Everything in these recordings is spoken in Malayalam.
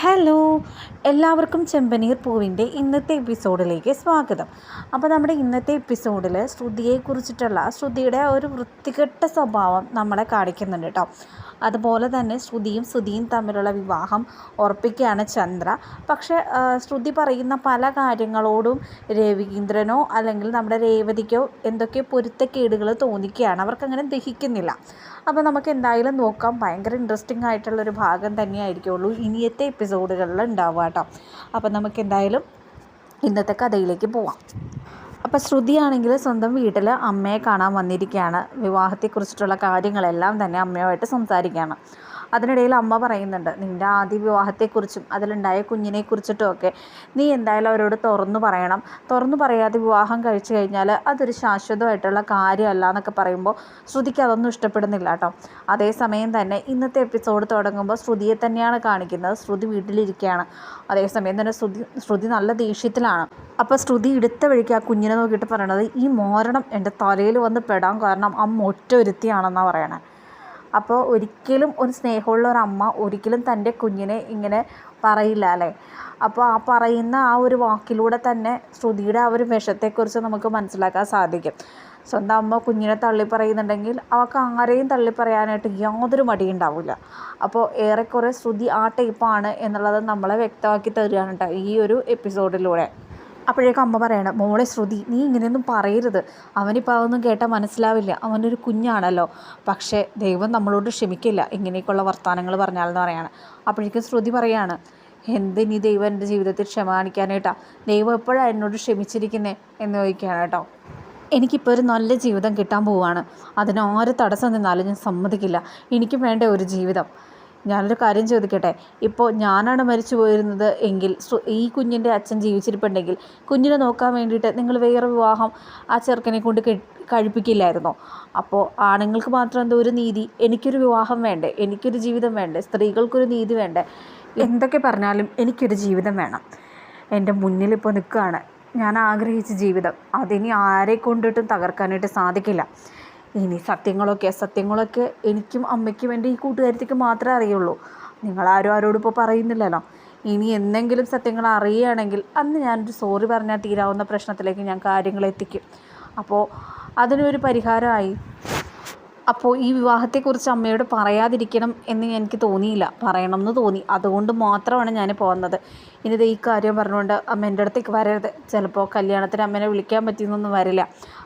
ഹലോ എല്ലാവർക്കും ചെമ്പനീർ പൂവിന്റെ ഇന്നത്തെ എപ്പിസോഡിലേക്ക് സ്വാഗതം. അപ്പോൾ നമ്മുടെ ഇന്നത്തെ എപ്പിസോഡിൽ ശ്രുതിയെക്കുറിച്ചിട്ടുള്ള ശ്രുതിയുടെ ഒരു വൃത്തികെട്ട സ്വഭാവം നമ്മളെ കാണിക്കുന്നുണ്ട് കേട്ടോ. അതുപോലെ തന്നെ ശ്രുതിയും ശ്രുതിയും തമ്മിലുള്ള വിവാഹം ഉറപ്പിക്കുകയാണ് ചന്ദ്ര. പക്ഷേ ശ്രുതി പറയുന്ന പല കാര്യങ്ങളോടും രവീന്ദ്രനോ അല്ലെങ്കിൽ നമ്മുടെ രേവതിക്കോ എന്തൊക്കെ പൊരുത്തക്കേടുകൾ തോന്നിക്കുകയാണ്. അവർക്കങ്ങനെ ദഹിക്കുന്നില്ല. അപ്പോൾ നമുക്ക് എന്തായാലും നോക്കാം. ഭയങ്കര ഇൻട്രസ്റ്റിംഗ് ആയിട്ടുള്ളൊരു ഭാഗം തന്നെയായിരിക്കുള്ളൂ ഇനിയത്തെ എപ്പിസോഡുകളിൽ ഉണ്ടാവുക കേട്ടോ. അപ്പം നമുക്ക് എന്തായാലും ഇന്നത്തെ കഥയിലേക്ക് പോവാം. അപ്പോൾ ശ്രുതിയാണെങ്കിൽ സ്വന്തം വീട്ടിൽ അമ്മയെ കാണാൻ വന്നിരിക്കുകയാണ്. വിവാഹത്തെക്കുറിച്ചിട്ടുള്ള കാര്യങ്ങളെല്ലാം തന്നെ അമ്മയുമായിട്ട് സംസാരിക്കുകയാണ്. അതിനിടയിൽ അമ്മ പറയുന്നുണ്ട് നിന്റെ ആദ്യ വിവാഹത്തെക്കുറിച്ചും അതിലുണ്ടായ കുഞ്ഞിനെക്കുറിച്ചിട്ടും ഒക്കെ നീ എന്തായാലും അവരോട് തുറന്നു പറയണം. തുറന്നു പറയാതെ വിവാഹം കഴിച്ചു കഴിഞ്ഞാൽ അതൊരു ശാശ്വതമായിട്ടുള്ള കാര്യമല്ല എന്നൊക്കെ പറയുമ്പോൾ ശ്രുതിക്ക് അതൊന്നും ഇഷ്ടപ്പെടുന്നില്ല കേട്ടോ. അതേസമയം തന്നെ ഇന്നത്തെ എപ്പിസോഡ് തുടങ്ങുമ്പോൾ ശ്രുതിയെ തന്നെയാണ് കാണിക്കുന്നത്. ശ്രുതി വീട്ടിലിരിക്കുകയാണ്. അതേസമയം തന്നെ ശ്രുതി ശ്രുതി നല്ല ദേഷ്യത്തിലാണ്. അപ്പോൾ ശ്രുതി എടുത്ത വഴിക്ക് ആ കുഞ്ഞിനെ നോക്കിയിട്ട് പറയണത് ഈ മോരണം എന്റെ തലയിൽ വന്ന് പെടാൻ കാരണം അമ്മ ഒറ്റ ഒരുത്തിയാണെന്നാണ് പറയണത് അപ്പോൾ ഒരിക്കലും ഒരു സ്നേഹമുള്ള ഒരു അമ്മ ഒരിക്കലും തന്റെ കുഞ്ഞിനെ ഇങ്ങനെ പറയില്ല അല്ലേ? അപ്പോൾ ആ പറയുന്ന ആ ഒരു വാക്കിലൂടെ തന്നെ ശ്രുതിയുടെ ആ ഒരു വിഷത്തെക്കുറിച്ച് നമുക്ക് മനസ്സിലാക്കാൻ സാധിക്കും. സ്വന്തം അമ്മ കുഞ്ഞിനെ തള്ളി പറയുന്നുണ്ടെങ്കിൽ അവൾക്ക് ആരെയും തള്ളി പറയാനായിട്ട് യാതൊരു മടിയുണ്ടാവില്ല അപ്പോൾ ഏറെക്കുറെ ശ്രുതി ആ ടൈപ്പാണ് എന്നുള്ളത് നമ്മളെ വ്യക്തമാക്കി തരികയാണ് കേട്ടോ ഈ ഒരു എപ്പിസോഡിലൂടെ. അപ്പോഴേക്കും അമ്മ പറയണം മോളെ ശ്രുതി നീ ഇങ്ങനെയൊന്നും പറയരുത്. അവനിപ്പോൾ അതൊന്നും കേട്ടാൽ മനസ്സിലാവില്ല. അവനൊരു കുഞ്ഞാണല്ലോ. പക്ഷേ ദൈവം നമ്മളോട് ക്ഷമിക്കില്ല. ഇങ്ങനെയൊക്കെയുള്ള വർത്തമാനങ്ങൾ പറഞ്ഞാലെന്ന് പറയാണ്. അപ്പോഴേക്കും ശ്രുതി പറയാണ് എന്തിനി ദൈവം എന്റെ ജീവിതത്തിൽ ക്ഷമ കാണിക്കാനായിട്ടാ? ദൈവം എപ്പോഴാണ് എന്നോട് ക്ഷമിച്ചിരിക്കുന്നത് എന്ന് ചോദിക്കുകയാണ് കേട്ടോ. എനിക്കിപ്പോൾ ഒരു നല്ല ജീവിതം കിട്ടാൻ പോവുകയാണ് അതിന് ആര് തടസ്സം നിന്നാലും ഞാൻ സമ്മതിക്കില്ല. എനിക്കും വേണ്ട ഒരു ജീവിതം. ഞാനൊരു കാര്യം ചോദിക്കട്ടെ? ഇപ്പോൾ ഞാനാണ് മരിച്ചു പോയിരുന്നത് എങ്കിൽ ഈ കുഞ്ഞിന്റെ അച്ഛൻ ജീവിച്ചിരിപ്പുണ്ടെങ്കിൽ കുഞ്ഞിനെ നോക്കാൻ വേണ്ടിയിട്ട് നിങ്ങൾ വേറെ വിവാഹം ആ ചെറുക്കനെ കൊണ്ട് കഴിപ്പിക്കില്ലായിരുന്നോ? അപ്പോൾ ആണുങ്ങൾക്ക് മാത്രം എന്തോ ഒരു നീതി എനിക്കൊരു വിവാഹം വേണ്ടേ? എനിക്കൊരു ജീവിതം വേണ്ടേ? സ്ത്രീകൾക്കൊരു നീതി വേണ്ടേ? എന്തൊക്കെ പറഞ്ഞാലും എനിക്കൊരു ജീവിതം വേണം. എന്റെ മുന്നിലിപ്പോൾ നിൽക്കുകയാണ്. ഞാൻ ആഗ്രഹിച്ച ജീവിതം അതിനി ആരെ കൊണ്ടിട്ടും തകർക്കാനായിട്ട് സാധിക്കില്ല. ഇനി സത്യങ്ങളൊക്കെ സത്യങ്ങളൊക്കെ എനിക്കും അമ്മയ്ക്കും എന്റെ ഈ കൂട്ടുകാരത്തേക്ക് മാത്രമേ അറിയുള്ളൂ. നിങ്ങൾ ആരും ആരോടും ഇപ്പോൾ പറയുന്നില്ലല്ലോ. ഇനി എന്തെങ്കിലും സത്യങ്ങൾ അറിയുകയാണെങ്കിൽ അന്ന് ഞാനൊരു സോറി പറഞ്ഞാൽ തീരാവുന്ന പ്രശ്നത്തിലേക്ക് ഞാൻ കാര്യങ്ങൾ എത്തിക്കും. അപ്പോൾ അതിനൊരു പരിഹാരമായി. അപ്പോൾ ഈ വിവാഹത്തെക്കുറിച്ച് അമ്മയോട് പറയാതിരിക്കണം എന്ന് എനിക്ക് തോന്നിയില്ല. പറയണം എന്ന് തോന്നി. അതുകൊണ്ട് മാത്രമാണ് ഞാൻ പോകുന്നത് ഇനി ദേ ഈ കാര്യം പറഞ്ഞുകൊണ്ട് അമ്മ എന്റെ അടുത്തേക്ക് വരരുത്. ചിലപ്പോൾ കല്യാണത്തിന് അമ്മേനെ വിളിക്കാൻ പറ്റിയെന്നൊന്നും വരില്ല.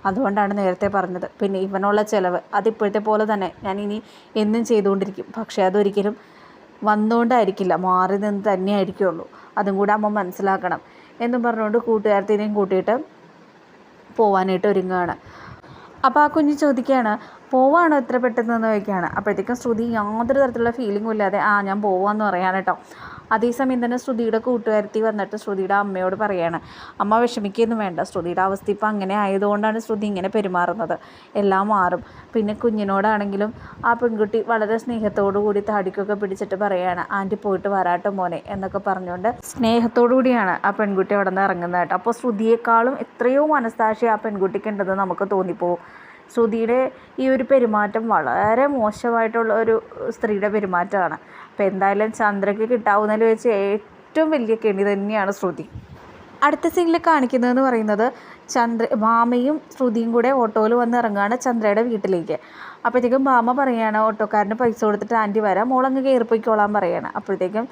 അതുകൊണ്ടാണ് നേരത്തെ പറഞ്ഞത്. പിന്നെ ഇവനുള്ള ചിലവ് അതിപ്പോഴത്തെ പോലെ തന്നെ. ഞാൻ ഇനി എന്നും ചെയ്തുകൊണ്ടിരിക്കും. പക്ഷേ അതൊരിക്കലും വന്നുകൊണ്ടായിരിക്കില്ല. മാറി നിന്ന് തന്നെ ആയിരിക്കുള്ളൂ. അതും കൂടെ അമ്മ മനസ്സിലാക്കണം. എന്നും പറഞ്ഞുകൊണ്ട് കൂട്ടുകാരത്തിനെയും കൂട്ടിയിട്ട് പോവാനായിട്ട് ഒരുങ്ങുകയാണ്. അപ്പോൾ ആ കുഞ്ഞ് ചോദിക്കുകയാണ് പോവാണോ എത്ര പെട്ടെന്ന്? ചോദിക്കുകയാണ്. അപ്പോഴത്തേക്കും ശ്രുതി യാതൊരു തരത്തിലുള്ള ഫീലിംഗും ഇല്ലാതെ ആ ഞാൻ പോവാന്ന് പറയാണ് കേട്ടോ അതേസമയം തന്നെ ശ്രുതിയുടെ കൂട്ടുകാരത്തി വന്നിട്ട് ശ്രുതിയുടെ അമ്മയോട് പറയാണ് അമ്മ വിഷമിക്കൊന്നും വേണ്ട ശ്രുതിയുടെ അവസ്ഥ ഇപ്പം അങ്ങനെ ആയതുകൊണ്ടാണ് ശ്രുതി ഇങ്ങനെ പെരുമാറുന്നത്. എല്ലാം മാറും. പിന്നെ കുഞ്ഞിനോടാണെങ്കിലും ആ പെൺകുട്ടി വളരെ സ്നേഹത്തോടു കൂടി താടിക്കൊക്കെ പിടിച്ചിട്ട് പറയാണ് ആന്റി പോയിട്ട് വരാട്ടോ മോനെ എന്നൊക്കെ പറഞ്ഞുകൊണ്ട് സ്നേഹത്തോടു കൂടിയാണ് ആ പെൺകുട്ടി അവിടെ നിന്ന് ഇറങ്ങുന്നത് കേട്ടോ. അപ്പോൾ ശ്രുതിയേക്കാളും എത്രയോ മനസ്സാക്ഷി ആ പെൺകുട്ടിക്കുണ്ടെന്ന് നമുക്ക് തോന്നിപ്പോവും ശ്രുതിയുടെ ഈ ഒരു പെരുമാറ്റം വളരെ മോശമായിട്ടുള്ള ഒരു സ്ത്രീയുടെ പെരുമാറ്റമാണ്. അപ്പോൾ എന്തായാലും ചന്ദ്രയ്ക്ക് കിട്ടാവുന്നതിൽ വെച്ച് ഏറ്റവും വലിയ കെണി തന്നെയാണ് ശ്രുതി. അടുത്ത സീനിൽ കാണിക്കുന്നതെന്ന് പറയുന്നത് ചന്ദ്ര മാമയും ശ്രുതിയും കൂടെ ഓട്ടോയിൽ വന്ന് ഇറങ്ങുകയാണ് ചന്ദ്രയുടെ വീട്ടിലേക്ക്. അപ്പോഴത്തേക്കും മാമ പറയുകയാണ് ഓട്ടോക്കാരന് പൈസ കൊടുത്തിട്ട് ആന്റി വരാം മോളങ്ങ് കയറിപ്പോയിക്കോളാൻ പറയുകയാണ് അപ്പോഴത്തേക്കും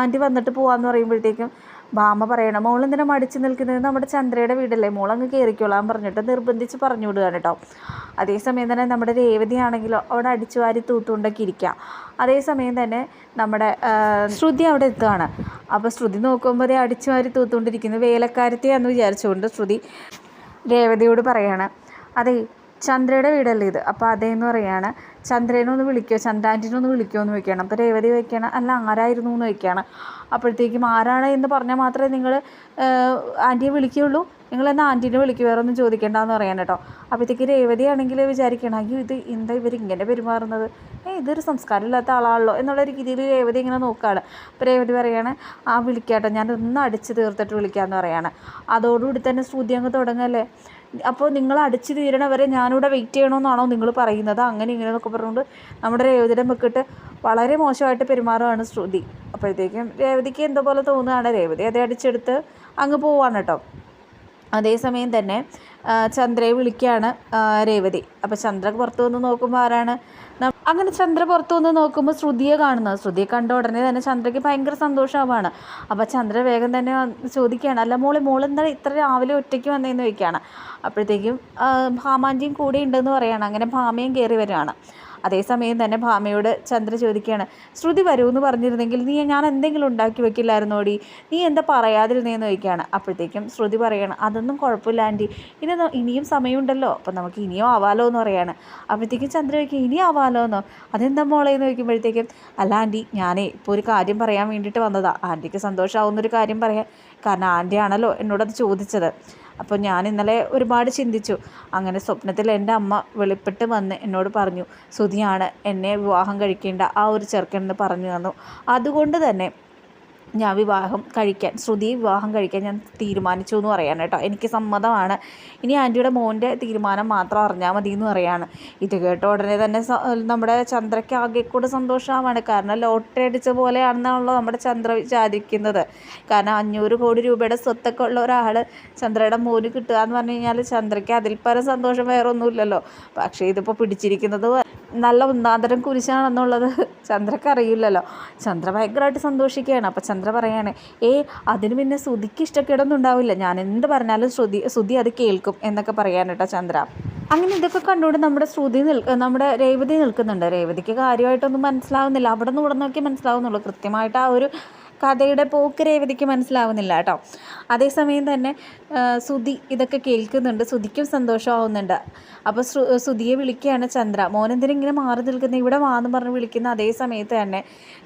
ആന്റി വന്നിട്ട് പോകാമെന്ന് പറയുമ്പോഴത്തേക്കും ഭാമ പറയണം മോൾ എന്തിനാ മടിച്ചു നിൽക്കുന്നത്? നമ്മുടെ ചന്ദ്രയുടെ വീടല്ലേ? മോൾ അങ്ങ് കയറിക്കോളാൻ പറഞ്ഞിട്ട് നിർബന്ധിച്ച് പറഞ്ഞു വിടുകയാണ് കേട്ടോ അതേസമയം തന്നെ നമ്മുടെ രേവതി ആണെങ്കിലോ അവിടെ അടിച്ചു വാരി തൂത്തുകൊണ്ടൊക്കെ ഇരിക്കുക അതേസമയം തന്നെ നമ്മുടെ ശ്രുതി അവിടെ എത്തുകയാണ് അപ്പോൾ ശ്രുതി നോക്കുമ്പോൾ ദേ അടിച്ചു വാരി തൂത്തുകൊണ്ടിരിക്കുന്നത് വേലക്കാരത്തെയാണെന്ന് വിചാരിച്ചുകൊണ്ട് ശ്രുതി രേവതിയോട് പറയാണ്. അതെ ചന്ദ്രയുടെ വീടല്ലേ ഇത്? അപ്പോൾ അതേന്ന് പറയാണ് ചന്ദ്രനെ ഒന്ന് വിളിക്കുക ചന്ദ്രാന്റിനെ ഒന്ന് വിളിക്കുമോ എന്ന് വയ്ക്കുകയാണ് അപ്പോൾ രേവതി വയ്ക്കുകയാണ് അല്ല ആരായിരുന്നു എന്ന് ചോദിക്കുകയാണ്. അപ്പോഴത്തേക്കും ആരാണ് എന്ന് പറഞ്ഞാൽ മാത്രമേ നിങ്ങൾ ആന്റിയെ വിളിക്കുകയുള്ളൂ. നിങ്ങൾ എന്നാൽ ആന്റീനെ വിളിക്കുക വേറെ ഒന്നും ചോദിക്കേണ്ടെന്ന് പറയാൻ കേട്ടോ. അപ്പോഴത്തേക്ക് രേവതി ആണെങ്കിൽ വിചാരിക്കണം അയ്യോ ഇത് എന്താ ഇവർ ഇങ്ങനെ പെരുമാറുന്നത്? ഏ ഇതൊരു സംസ്കാരമില്ലാത്ത ആളാണല്ലോ എന്നുള്ള രീതിയിൽ രേവതി ഇങ്ങനെ നോക്കുകയാണ് അപ്പോൾ രേവതി പറയാണ് ആ വിളിക്കാട്ടോ ഞാൻ ഒന്ന് അടിച്ച് തീർത്തിട്ട് വിളിക്കാമെന്ന് പറയാണ്. അതോടുകൂടി തന്നെ ശ്രുതി അങ്ങ് തുടങ്ങല്ലേ അപ്പോൾ നിങ്ങൾ അടിച്ചു തീരണ വരെ ഞാനിവിടെ വെയിറ്റ് ചെയ്യണമെന്നാണോ നിങ്ങൾ പറയുന്നത്? അങ്ങനെ ഇങ്ങനെ എന്നൊക്കെ പറഞ്ഞുകൊണ്ട് നമ്മുടെ രേവതിയുടെ മെക്കിട്ട് വളരെ മോശമായിട്ട് പെരുമാറുകയാണ് ശ്രുതി. അപ്പോഴത്തേക്കും രേവതിക്ക് എന്തോ പോലെ തോന്നുകയാണ്. രേവതി അതേ അടിച്ചെടുത്ത് അങ്ങ് പോവാണ് കേട്ടോ. അതേസമയം തന്നെ ചന്ദ്രയെ വിളിക്കുകയാണ് രേവതി. അപ്പോൾ ചന്ദ്ര പുറത്തു വന്ന് നോക്കുമ്പോൾ ആരാണ്? അങ്ങനെ ചന്ദ്ര പുറത്തു വന്ന് നോക്കുമ്പോൾ ശ്രുതിയെ കാണുന്നത് ശ്രുതിയെ കണ്ട ഉടനെ തന്നെ ചന്ദ്രയ്ക്ക് ഭയങ്കര സന്തോഷമാവാണ് അപ്പോൾ ചന്ദ്ര വേഗം തന്നെ ചോദിക്കുകയാണ് അല്ല മോളെ മോളെന്താ ഇത്ര രാവിലെ ഒറ്റയ്ക്ക് വന്നതെന്ന് ചോദിക്കുകയാണ്. അപ്പോഴത്തേക്കും ഭാമാൻജിയും കൂടെ ഉണ്ടെന്ന് പറയുകയാണ് അങ്ങനെ ഭാമയും കയറി വരികയാണ് അതേസമയം തന്നെ ഭാമയോട് ചന്ദ്ര ചോദിക്കുകയാണ് ശ്രുതി വരൂ എന്ന് പറഞ്ഞിരുന്നെങ്കിൽ നീ ഞാൻ എന്തെങ്കിലും ഉണ്ടാക്കി വെക്കില്ലായിരുന്നോടി നീ എന്താ പറയാതിരുന്നേന്ന് ചോദിക്കുകയാണ്. അപ്പോഴത്തേക്കും ശ്രുതി പറയണം അതൊന്നും കുഴപ്പമില്ല ആന്റി. ഇനി ഇനിയും സമയമുണ്ടല്ലോ. അപ്പം നമുക്ക് ഇനിയും ആവാലോ എന്ന് പറയാണ്. അപ്പോഴത്തേക്കും ചന്ദ്ര ചോദിക്കും ഇനി ആവാലോ എന്നോ? അതെന്താ മോളെ എന്ന് ചോദിക്കുമ്പോഴത്തേക്കും അല്ല ആന്റി ഞാനേ ഇപ്പോൾ ഒരു കാര്യം പറയാൻ വേണ്ടിയിട്ട് വന്നതാണ് ആന്റിക്ക് സന്തോഷമാവുന്നൊരു കാര്യം പറയാൻ. കാരണം ആന്റി ആണല്ലോ എന്നോടത് ചോദിച്ചത്. അപ്പോൾ ഞാൻ ഇന്നലെ ഒരുപാട് ചിന്തിച്ചു. അങ്ങനെ സ്വപ്നത്തിൽ എന്റെ അമ്മ വെളിപ്പെട്ട് വന്ന് എന്നോട് പറഞ്ഞു സുധിയാണ് എന്നെ വിവാഹം കഴിക്കേണ്ട ആ ഒരു ചെറുക്കൻ എന്ന് പറഞ്ഞു തന്നു. അതുകൊണ്ട് തന്നെ ഞാൻ വിവാഹം കഴിക്കാൻ ശ്രുതി വിവാഹം കഴിക്കാൻ ഞാൻ തീരുമാനിച്ചു എന്ന് പറയാണ് കേട്ടോ. എനിക്ക് സമ്മതമാണ്. ഇനി ആന്റിയുടെ മോന്റെ തീരുമാനം മാത്രം അറിഞ്ഞാൽ മതി എന്ന് പറയാണ്. ഇത് കേട്ട ഉടനെ തന്നെ നമ്മുടെ ചന്ദ്രയ്ക്ക് ആകെ കൂടെ സന്തോഷമാണ്. കാരണം ലോട്ടറി അടിച്ച പോലെയാണെന്നാണല്ലോ നമ്മുടെ ചന്ദ്ര വിചാരിക്കുന്നത്. കാരണം അഞ്ഞൂറ് കോടി രൂപയുടെ സ്വത്തൊക്കെ ഉള്ള ഒരാൾ ചന്ദ്രയുടെ മോന് കിട്ടുക എന്ന് പറഞ്ഞു കഴിഞ്ഞാൽ ചന്ദ്രയ്ക്ക് അതിൽ പരം സന്തോഷം വേറെ ഒന്നുമില്ലല്ലോ. പക്ഷേ ഇതിപ്പോൾ പിടിച്ചിരിക്കുന്നത് നല്ല ഒന്നാന്തരം കുരിശാണെന്നുള്ളത് ചന്ദ്രക്ക് അറിയില്ലല്ലോ ചന്ദ്ര ഭയങ്കരമായിട്ട് സന്തോഷിക്കുകയാണ്. അപ്പോൾ ചന്ദ്ര പറയാണ് ഏ അതിന് പിന്നെ ശ്രുതിക്ക് ഇഷ്ടക്കേടൊന്നും ഉണ്ടാവില്ല. ഞാൻ എന്ത് പറഞ്ഞാലും ശ്രുതി ശ്രുതി അത് കേൾക്കും എന്നൊക്കെ പറയാൻ കേട്ടോ ചന്ദ്ര. അങ്ങനെ ഇതൊക്കെ കണ്ടുകൊണ്ട് നമ്മുടെ ശ്രുതി നിൽ നമ്മുടെ രേവതി നിൽക്കുന്നുണ്ട്. രേവതിക്ക് കാര്യമായിട്ടൊന്നും മനസ്സിലാവുന്നില്ല. അവിടെ നിന്ന് ഇവിടെ നോക്കി മനസ്സിലാവുന്നുള്ളൂ. കൃത്യമായിട്ട് ആ ഒരു കഥയുടെ പോക്ക് രേവതിക്ക് മനസ്സിലാവുന്നില്ല കേട്ടോ. അതേസമയം തന്നെ സുധി ഇതൊക്കെ കേൾക്കുന്നുണ്ട്. സുധിക്കും സന്തോഷമാവുന്നുണ്ട്. അപ്പോൾ സുധിയെ വിളിക്കുകയാണ് ചന്ദ്ര. മോനെന്തിനും ഇങ്ങനെ മാറി നിൽക്കുന്ന? ഇവിടെ വാന്ന് പറഞ്ഞ് വിളിക്കുന്ന അതേ സമയത്ത് തന്നെ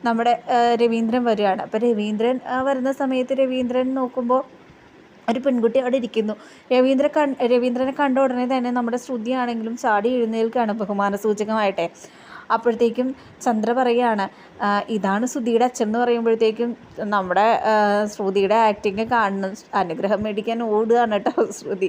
നമ്മുടെ രവീന്ദ്രൻ വരികയാണ്. അപ്പോൾ രവീന്ദ്രൻ വരുന്ന സമയത്ത് രവീന്ദ്രൻ നോക്കുമ്പോൾ ഒരു പെൺകുട്ടി അവിടെ ഇരിക്കുന്നു. രവീന്ദ്ര കൺ രവീന്ദ്രനെ കണ്ട ഉടനെ തന്നെ നമ്മുടെ ശ്രുതിയാണെങ്കിലും ചാടി എഴുന്നേൽക്കുകയാണ് ബഹുമാന സൂചകമായിട്ടെ അപ്പോഴത്തേക്കും ചന്ദ്ര പറയുകയാണ് "ആ, ഇതാണ് ശ്രുതിയുടെ അച്ഛൻ എന്ന് പറയുമ്പോഴത്തേക്കും നമ്മുടെ ശ്രുതിയുടെ ആക്ടിങ് കാണുന്ന അനുഗ്രഹം മേടിക്കാൻ ഓടുകയാണ് കേട്ടോ ശ്രുതി.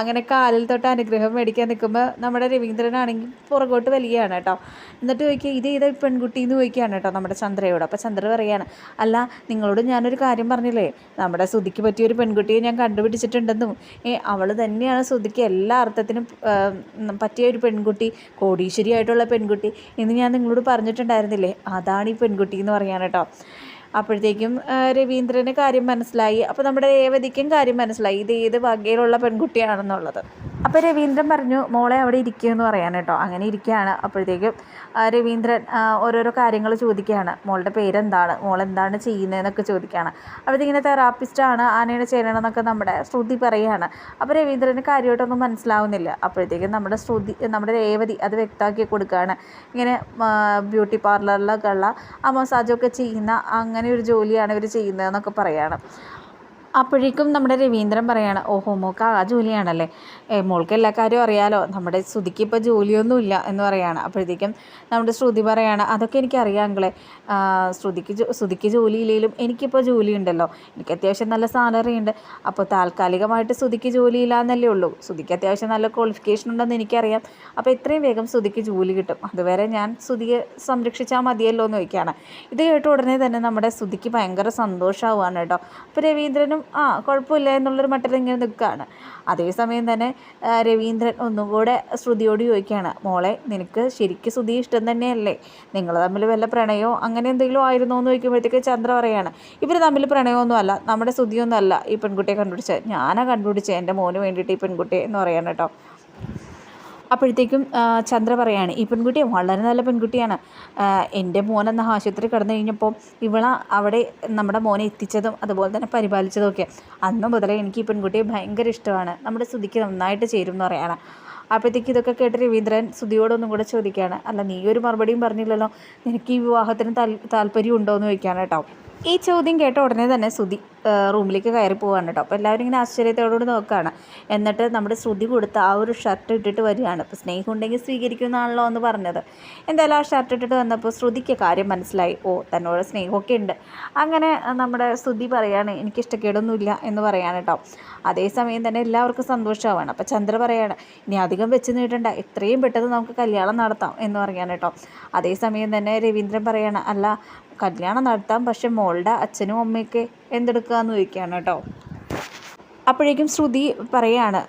അങ്ങനെ കാലിൽ തൊട്ട് അനുഗ്രഹം മേടിക്കാൻ നിൽക്കുമ്പോൾ നമ്മുടെ രവീന്ദ്രനാണെങ്കിൽ പുറകോട്ട് വലിയാണ് കേട്ടോ. എന്നിട്ട് ചോദിക്കുക ഇത് ഈ പെൺകുട്ടി എന്ന് ചോദിക്കുകയാണ് കേട്ടോ നമ്മുടെ ചന്ദ്രയോട്. അപ്പോൾ ചന്ദ്ര പറയുകയാണ് അല്ല നിങ്ങളോട് ഞാനൊരു കാര്യം പറഞ്ഞില്ലേ? നമ്മുടെ ശ്രുതിക്ക് പറ്റിയൊരു പെൺകുട്ടിയെ ഞാൻ കണ്ടുപിടിച്ചിട്ടുണ്ടെന്നും ഏ അവൾ തന്നെയാണ് ശ്രുതിക്ക് എല്ലാ അർത്ഥത്തിനും പറ്റിയ ഒരു പെൺകുട്ടി കോടീശ്വരിയായിട്ടുള്ള പെൺകുട്ടി എന്ന് ഞാൻ നിങ്ങളോട് പറഞ്ഞിട്ടുണ്ടായിരുന്നില്ലേ? അതാണ് ഈ പെൺകുട്ടി എന്ന് പറയാൻ കേട്ടോ. അപ്പോഴത്തേക്കും രവീന്ദ്രന് കാര്യം മനസ്സിലായി. അപ്പോൾ നമ്മുടെ രേവതിക്കും കാര്യം മനസ്സിലായി. ഇത് ഏത് വകയിലുള്ള പെൺകുട്ടിയാണെന്നുള്ളത്. അപ്പോൾ രവീന്ദ്രൻ പറഞ്ഞു മോളെ അവിടെ ഇരിക്കുമെന്ന് പറയാൻ കേട്ടോ. അങ്ങനെ ഇരിക്കുകയാണ്. അപ്പോഴത്തേക്കും രവീന്ദ്രൻ ഓരോരോ കാര്യങ്ങൾ ചോദിക്കുകയാണ്. മോളുടെ പേരെന്താണ്? മോൾ എന്താണ് ചെയ്യുന്നതെന്നൊക്കെ ചോദിക്കുകയാണ്. അപ്പോഴത്തേക്കിങ്ങനെ തെറാപ്പിസ്റ്റാണ് ആനയുടെ ചെയ്യണമെന്നൊക്കെ നമ്മുടെ ശ്രുതി പറയുകയാണ്. അപ്പോൾ രവീന്ദ്രന് കാര്യമായിട്ടൊന്നും മനസ്സിലാവുന്നില്ല. അപ്പോഴത്തേക്കും നമ്മുടെ ശ്രുതി നമ്മുടെ രേവതി അത് വ്യക്തമാക്കി കൊടുക്കുകയാണ്. ഇങ്ങനെ ബ്യൂട്ടി പാർലറിലൊക്കെ ഉള്ള ആ മസാജൊക്കെ ചെയ്യുന്ന അങ്ങനെ ഒരു ജോലിയാണ് ഇവർ ചെയ്യുന്നതെന്നൊക്കെ പറയുകയാണ്. അപ്പോഴേക്കും നമ്മുടെ രവീന്ദ്രൻ പറയാണ് ഓഹോ മോൾക്ക് ആ ജോലിയാണല്ലേ? ഏ മോൾക്ക് എല്ലാ കാര്യവും അറിയാലോ. നമ്മുടെ ശ്രുതിക്ക് ഇപ്പോൾ ജോലിയൊന്നുമില്ല എന്ന് പറയാണ്. അപ്പോഴത്തേക്കും നമ്മുടെ ശ്രുതി പറയാണ് അതൊക്കെ എനിക്ക് അങ്ങളെ ശ്രുതിക്ക് ശ്രുതിക്ക് ജോലിയില്ലെങ്കിലും എനിക്കിപ്പോൾ ജോലി ഉണ്ടല്ലോ എനിക്ക് അത്യാവശ്യം നല്ല സാലറി ഉണ്ട്. അപ്പോൾ താൽക്കാലികമായിട്ട് ശ്രുതിക്ക് ഇല്ല എന്നല്ലേ ഉള്ളൂ. ശ്രുതിക്ക് അത്യാവശ്യം നല്ല ക്വാളിഫിക്കേഷൻ ഉണ്ടെന്ന് എനിക്കറിയാം. അപ്പോൾ എത്രയും വേഗം ശ്രുതിക്ക് ജോലി കിട്ടും. അതുവരെ ഞാൻ ശ്രുതിയെ സംരക്ഷിച്ചാൽ മതിയല്ലോ എന്ന് ചോദിക്കുകയാണ്. ഇത് കേട്ട ഉടനെ തന്നെ നമ്മുടെ ശ്രുതിക്ക് ഭയങ്കര സന്തോഷമാവുകയാണ് കേട്ടോ. അപ്പോൾ രവീന്ദ്രനും ആ കുഴപ്പമില്ല എന്നുള്ളൊരു മട്ടിൽ ഇങ്ങനെ നിൽക്കുകയാണ്. അതേസമയം തന്നെ രവീന്ദ്രൻ ഒന്നും കൂടെ ശ്രുതിയോട് ചോദിക്കുകയാണ് മോളെ നിനക്ക് ശരിക്കും ശ്രുതി ഇഷ്ടം തന്നെയല്ലേ? നിങ്ങൾ തമ്മിൽ വല്ല പ്രണയമോ അങ്ങനെ എന്തെങ്കിലും ആയിരുന്നോ? എന്ന് ചോദിക്കുമ്പോഴത്തേക്ക് ചന്ദ്ര പറയാണ് ഇവർ തമ്മിൽ പ്രണയമൊന്നും അല്ല നമ്മുടെ ശ്രുതിയൊന്നും അല്ല ഈ പെൺകുട്ടിയെ കണ്ടുപിടിച്ചത്. ഞാനാ കണ്ടുപിടിച്ചത് എന്റെ മോന് വേണ്ടിയിട്ട് ഈ പെൺകുട്ടിയെ എന്ന് പറയാണ് കേട്ടോ. അപ്പോഴത്തേക്കും ചന്ദ്ര പറയാണ് ഈ പെൺകുട്ടി വളരെ നല്ല പെൺകുട്ടിയാണ്. എന്റെ മോനെന്ന ആശുപത്രി കിടന്നു കഴിഞ്ഞപ്പോൾ ഇവള അവിടെ നമ്മുടെ മോനെ എത്തിച്ചതും അതുപോലെ തന്നെ പരിപാലിച്ചതും ഒക്കെ. അന്ന് മുതലേ എനിക്ക് ഈ പെൺകുട്ടിയെ ഭയങ്കര ഇഷ്ടമാണ്. നമ്മുടെ ശ്രുതിക്ക് നന്നായിട്ട് ചേരും എന്ന് പറയാണ്. അപ്പോഴത്തേക്ക് ഇതൊക്കെ കേട്ട് രവീന്ദ്രൻ ശ്രുതിയോടൊന്നും കൂടെ ചോദിക്കുകയാണ് അല്ല നീ ഒരു മറുപടിയും പറഞ്ഞില്ലല്ലോ. നിനക്ക് ഈ വിവാഹത്തിന് താൽ താല്പര്യം ഉണ്ടോ എന്ന് ചോദിക്കുകയാണ് കേട്ടോ. ഈ ചോദ്യം കേട്ട ഉടനെ തന്നെ ശ്രുതി റൂമിലേക്ക് കയറി പോവാണ് കേട്ടോ. അപ്പോൾ എല്ലാവരും ഇങ്ങനെ ആശ്ചര്യത്തോടുകൂടി നോക്കുകയാണ് എന്നിട്ട് നമ്മുടെ ശ്രുതി കൊടുത്ത ആ ഒരു ഷർട്ട് ഇട്ടിട്ട് വരികയാണ്. അപ്പോൾ സ്നേഹം ഉണ്ടെങ്കിൽ സ്വീകരിക്കുന്നതാണല്ലോ എന്ന് പറഞ്ഞത്. എന്തായാലും ആ ഷർട്ട് ഇട്ടിട്ട് വന്നപ്പോൾ ശ്രുതിക്ക് കാര്യം മനസ്സിലായി. ഓ തന്നോട് സ്നേഹമൊക്കെ ഉണ്ട്. അങ്ങനെ നമ്മുടെ ശ്രുതി പറയാണ് എനിക്ക് ഇഷ്ടക്കേടൊന്നുമില്ല എന്ന് പറയാണ് കേട്ടോ. അതേസമയം തന്നെ എല്ലാവർക്കും സന്തോഷമാവാണ് അപ്പോൾ ചന്ദ്ര പറയാണ് ഇനി അധികം വെച്ച് നീട്ടണ്ട. എത്രയും പെട്ടെന്ന് നമുക്ക് കല്യാണം നടത്താം എന്ന് പറയാൻ കേട്ടോ. അതേസമയം തന്നെ രവീന്ദ്രൻ പറയാണ് അല്ല കല്യാണം നടത്താം പക്ഷെ മോളുടെ അച്ഛനും അമ്മയൊക്കെ എന്തെടുക്കാന്ന് ചോദിക്കുകയാണ് കേട്ടോ. അപ്പോഴേക്കും ശ്രുതി പറയാണ്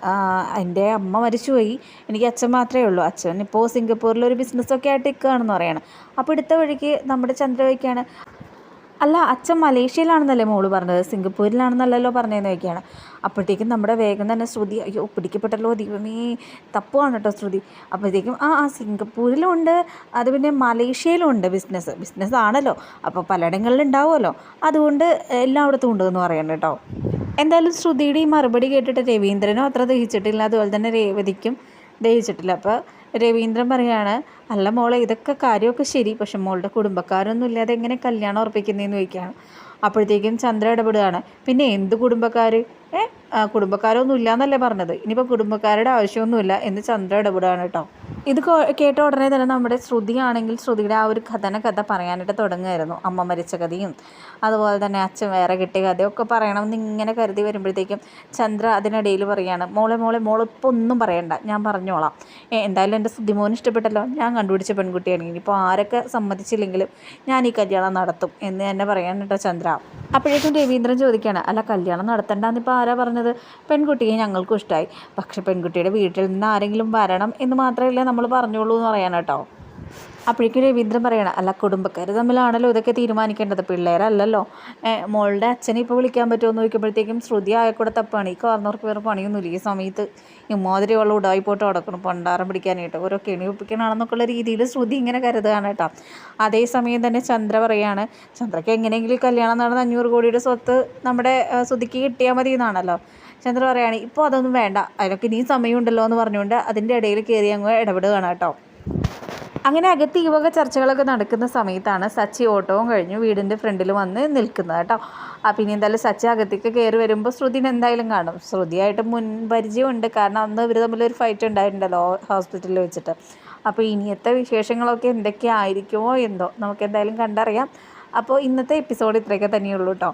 എന്റെ അമ്മ മരിച്ചുപോയി. എനിക്ക് അച്ഛൻ മാത്രമേ ഉള്ളൂ. അച്ഛൻ ഇപ്പോൾ സിംഗപ്പൂരിൽ ഒരു ബിസിനസ്സൊക്കെ ആയിട്ട് നിൽക്കുകയാണെന്ന് പറയാണ്. അപ്പോൾ എടുത്ത വഴിക്ക് നമ്മുടെ ചന്ദ്രവയ്ക്കാണ് അല്ല അച്ഛൻ മലേഷ്യയിലാണെന്നല്ലേ മോൾ പറഞ്ഞത്? സിംഗപ്പൂരിലാണെന്നല്ലല്ലോ പറഞ്ഞതെന്ന് ചോദിക്കുകയാണ്. അപ്പോഴത്തേക്കും നമ്മുടെ വേഗം തന്നെ ശ്രുതി അയ്യോ പിടിക്കപ്പെട്ടല്ലോ ദീപമേ തപ്പുവാണ് കേട്ടോ ശ്രുതി. അപ്പോഴത്തേക്കും ആ ആ സിംഗപ്പൂരിലുണ്ട്. അത് പിന്നെ മലേഷ്യയിലും ഉണ്ട് ബിസിനസ് ബിസിനസ് ആണല്ലോ അപ്പോൾ പലയിടങ്ങളിലും ഉണ്ടാവുമല്ലോ അതുകൊണ്ട് എല്ലായിടത്തും ഉണ്ട് എന്ന് പറയണം കേട്ടോ. എന്തായാലും ശ്രുതിയുടെ ഈ മറുപടി കേട്ടിട്ട് രവീന്ദ്രനും അത്ര ദഹിച്ചിട്ടില്ല. അതുപോലെ തന്നെ രേവതിക്കും ദഹിച്ചിട്ടില്ല. അപ്പോൾ രവീന്ദ്രൻ പറയാണ് അല്ല മോളെ ഇതൊക്കെ കാര്യമൊക്കെ ശരി പക്ഷെ മോളുടെ കുടുംബക്കാരൊന്നും ഇല്ലാതെ എങ്ങനെ കല്യാണം ഉറപ്പിക്കുന്നതെന്ന് ചോദിക്കുകയാണ്. അപ്പോഴത്തേക്കും ചന്ദ്ര ഇടപെടുകയാണ് പിന്നെ എന്ത് കുടുംബക്കാർ ഏ കുടുംബക്കാരൊന്നും ഇല്ല എന്നല്ലേ പറഞ്ഞത്. ഇനിയിപ്പോൾ കുടുംബക്കാരുടെ ആവശ്യമൊന്നുമില്ല എന്ന് ചന്ദ്ര ഇടപെടുകയാണ് കേട്ടോ. ഇത് കേട്ട ഉടനെ തന്നെ നമ്മുടെ ശ്രുതിയാണെങ്കിൽ ശ്രുതിയുടെ ആ ഒരു കഥന കഥ പറയാനായിട്ട് തുടങ്ങുമായിരുന്നു അമ്മ മരിച്ച കഥയും അതുപോലെ തന്നെ അച്ഛൻ വേറെ കിട്ടിയ കഥയൊക്കെ പറയണമെന്ന് ഇങ്ങനെ കരുതി വരുമ്പോഴത്തേക്കും ചന്ദ്ര അതിനിടയിൽ പറയാണ് മോളെ മോളെ മോളിപ്പോൾ ഒന്നും പറയണ്ട. ഞാൻ പറഞ്ഞോളാം. എന്തായാലും എന്റെ ശ്രുതിമോൻ ഇഷ്ടപ്പെട്ടല്ലോ. ഞാൻ കണ്ടുപിടിച്ച പെൺകുട്ടിയാണ്. ഇനിയിപ്പോൾ ആരൊക്കെ സമ്മതിച്ചില്ലെങ്കിലും ഞാൻ ഈ കല്യാണം നടത്തും എന്ന് തന്നെ പറയാൻ ചന്ദ്ര. അപ്പോഴേക്കും രവീന്ദ്രൻ ചോദിക്കുകയാണ് അല്ല കല്യാണം നടത്തണ്ടെന്നിപ്പോൾ ആരാ പറഞ്ഞത് പെൺകുട്ടിയെ ഞങ്ങൾക്കും ഇഷ്ടമായി പക്ഷെ പെൺകുട്ടിയുടെ വീട്ടിൽ നിന്ന് ആരെങ്കിലും വരണം എന്ന് മാത്രമല്ലേ നമ്മൾ പറഞ്ഞോളൂ എന്ന് പറയാൻ അപ്പോഴേക്കും രവീന്ദ്രൻ പറയണം അല്ല കുടുംബക്കാർ തമ്മിലാണല്ലോ ഇതൊക്കെ തീരുമാനിക്കേണ്ടത്. പിള്ളേരല്ലല്ലോ. മോളുടെ അച്ഛനെ ഇപ്പോൾ വിളിക്കാൻ പറ്റുമോ എന്ന് ചോദിക്കുമ്പോഴത്തേക്കും ശ്രുതി ആയക്കൂടെ തപ്പാണ് ഈ കാർന്നവർക്ക് വേറെ പണിയൊന്നുമില്ല. ഈ സമയത്ത് ഇമ്മാതിരിയുള്ള ഉടായി പോയിട്ട് കിടക്കണം പണ്ടാരം പിടിക്കാനായിട്ട്. ഓരോ കെണി ഒപ്പിക്കണമെന്നൊക്കെയുള്ള രീതിയിൽ ശ്രുതി ഇങ്ങനെ കരുതുകയാണ് കേട്ടോ. അതേസമയം തന്നെ ചന്ദ്ര പറയാണ് ചന്ദ്രയ്ക്ക് എങ്ങനെയെങ്കിലും കല്യാണം നടന്ന അഞ്ഞൂറ് കോടിയുടെ സ്വത്ത് നമ്മുടെ ശ്രുതിക്ക് കിട്ടിയാൽ മതി എന്നാണല്ലോ. ചന്ദ്ര പറയുകയാണ് ഇപ്പോൾ അതൊന്നും വേണ്ട. അതിനൊക്കെ ഇനിയും സമയമുണ്ടല്ലോ എന്ന് പറഞ്ഞുകൊണ്ട് അതിന്റെ ഇടയിൽ കയറി അങ്ങ് ഇടപെടുകയാണ് കേട്ടോ. അങ്ങനെ അകത്ത് ഈ വക ചർച്ചകളൊക്കെ നടക്കുന്ന സമയത്താണ് സച്ചി ഓട്ടവും കഴിഞ്ഞു വീടിന്റെ ഫ്രണ്ടിൽ വന്ന് നിൽക്കുന്നത് കേട്ടോ. ആ പിന്നെ എന്തായാലും സച്ചി അകത്തേക്ക് കയറി വരുമ്പോൾ ശ്രുതിനെ എന്തായാലും കാണും. ശ്രുതിയായിട്ട് മുൻ പരിചയമുണ്ട്. കാരണം അന്ന് ഇവർ തമ്മിലൊരു ഫൈറ്റ് ഉണ്ടായിട്ടുണ്ടല്ലോ ഹോസ്പിറ്റലിൽ വെച്ചിട്ട്. അപ്പോൾ ഇനിയത്തെ വിശേഷങ്ങളൊക്കെ എന്തൊക്കെയായിരിക്കുമോ എന്തോ നമുക്ക് എന്തായാലും കണ്ടറിയാം. അപ്പോൾ ഇന്നത്തെ എപ്പിസോഡ് ഇത്രയൊക്കെ തന്നെയുള്ളൂ കേട്ടോ